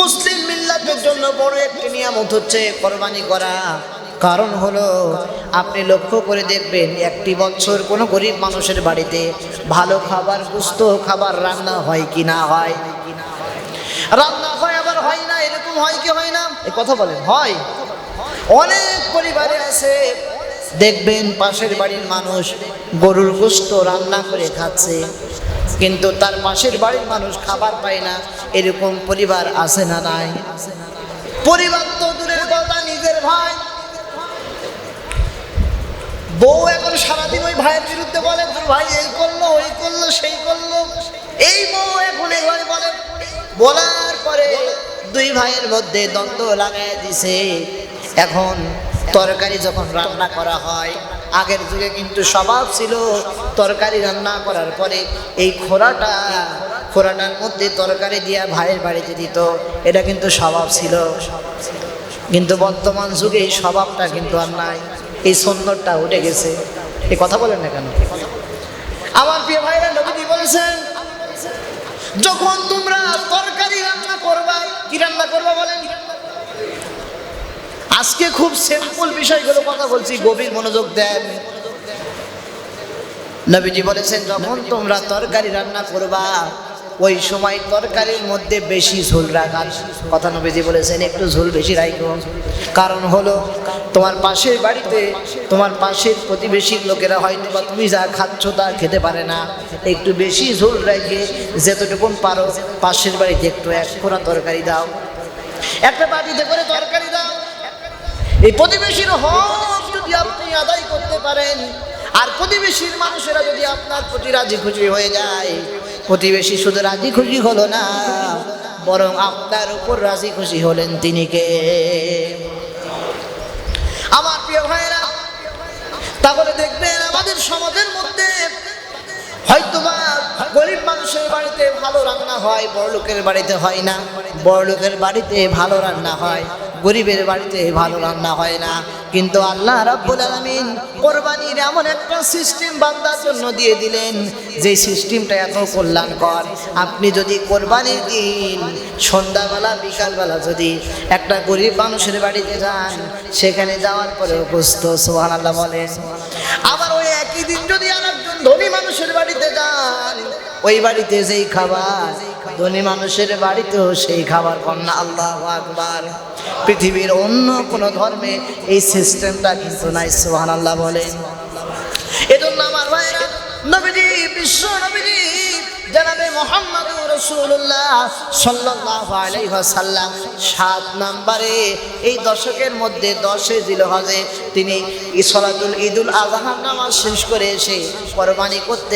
মুসলিম মিল্লাতের জন্য বড় একটি নিয়ামত হচ্ছে কোরবানি করা। কারণ হলো, আপনি লক্ষ্য করে দেখবেন একটি বছর কোনো গরিব মানুষের বাড়িতে ভালো খাবার গুস্ত খাবার রান্না হয় কি না হয়? রান্না হয় আবার হয় না, এরকম হয় কি হয় না? এ কথা বলেন, হয়। অনেক পরিবারে আছে, দেখবেন পাশের বাড়ির মানুষ গরুর গোস্ত রান্না করে খাচ্ছে। কিন্তু তার পাশের বাড়ির মানুষ খাবার পায় না, এরকম পরিবার আছে না নাই? পরিবার তো দূরের কথা, নিজের ভাই। বউ এখন সারাদিন ওই ভাইয়ের বিরুদ্ধে বলে, তোর ভাই এই করল, ওই করল, সেই করল। এই বউ এখন এভাবে বলে। বলার পরে দুই ভাইয়ের মধ্যে দ্বন্দ্ব লাগাই দিছে। এখন তরকারি যখন রান্না করা হয়, আগের যুগে কিন্তু স্বভাব ছিল তরকারি রান্না করার পরে এই খোরাটা খোরাটার মধ্যে তরকারি দিয়া ভাইয়ের বাড়িতে দিত। এটা কিন্তু স্বভাব ছিল। কিন্তু বর্তমান যুগে এই স্বভাবটা কিন্তু আর নাই। এই সুন্দরটা উঠে গেছে। এই কথা বলেন না কেন? আমার প্রিয় ভাইরা, নবীজি বলেছেন, যখন তোমরা তরকারি রান্না করবা, কি রান্না করবা বলেন? আজকে খুব সিম্পল বিষয়গুলো কথা বলছি, গভীর মনোযোগ দেন। নবীজি বলেছেন যখন তোমরা তরকারি রান্না করবা ওই সময় তরকারির মধ্যে বেশি ঝোল রাখার কথা নবীজি বলেছেন একটু ঝোল বেশি রাখো কারণ হলো তোমার পাশের বাড়িতে তোমার পাশের প্রতিবেশীর লোকেরা হয়তো বা তুমি যা খাচ্ছ তা খেতে পারে না। একটু বেশি ঝোল রেখে যতটুকুন পারো পাশের বাড়িতে একটু এক ফোড়া তরকারি দাও। একটা বাটিতে করে তরকারি দাও। এই প্রতিবেশীর হক যদি আপনি আদায় করতে পারেন আর প্রতিবেশীর মানুষেরা যদি আপনার প্রতি রাজি খুশি হয়ে যায়, প্রতিবেশী শুধু রাজি খুশি হলো না, বরং আপনার উপর রাজি খুশি হলেন তিনি কে? আমার প্রিয় ভাইরা তাহলে দেখবেন আমাদের সমাজের মধ্যে হয়তো বা গরিব মানুষের বাড়িতে ভালো রান্না হয় বড় লোকের বাড়িতে হয় না। বড় লোকের বাড়িতে ভালো রান্না হয়। গরিবের বাড়িতে ভালো রান্না হয় না। কিন্তু আল্লাহ রাব্বুল আলামিন কোরবানির এমন একটা সিস্টেম বান্দার জন্য দিয়ে দিলেন, যে সিস্টেমটা এত কল্যাণকর। আপনি যদি কোরবানির দিন, সন্ধ্যাবেলা, বিকালবেলা যদি একটা গরিব মানুষের বাড়িতে যান, সেখানে যাওয়ার পরে উপস্থ সোহান আল্লাহ বলেন। আবার ওই একই দিন যদি আর একজন ধনী মানুষের বাড়িতে যান ওই বাড়িতে যেই খাবার, ধনী মানুষের বাড়িতেও সেই খাবার কন্যা আল্লাহ আকবার। পৃথিবীর অন্য কোনো ধর্মে এই সিস্টেমটা কিন্তু নাই সোহান আল্লাহ বলেন। এজন্য আমার ভাইরা, নবীজি, বিশ্ব নবীজি, জানাবে মোহাম্মদ রসুল্লাহ সাল্লাহ আলাইসাল্লাম সাত নম্বরে, এই দশকের মধ্যে দশে জিলহজে তিনি ইসলাতুল ঈদুল আজহার নামাজ শেষ করে এসে কোরবানি করতে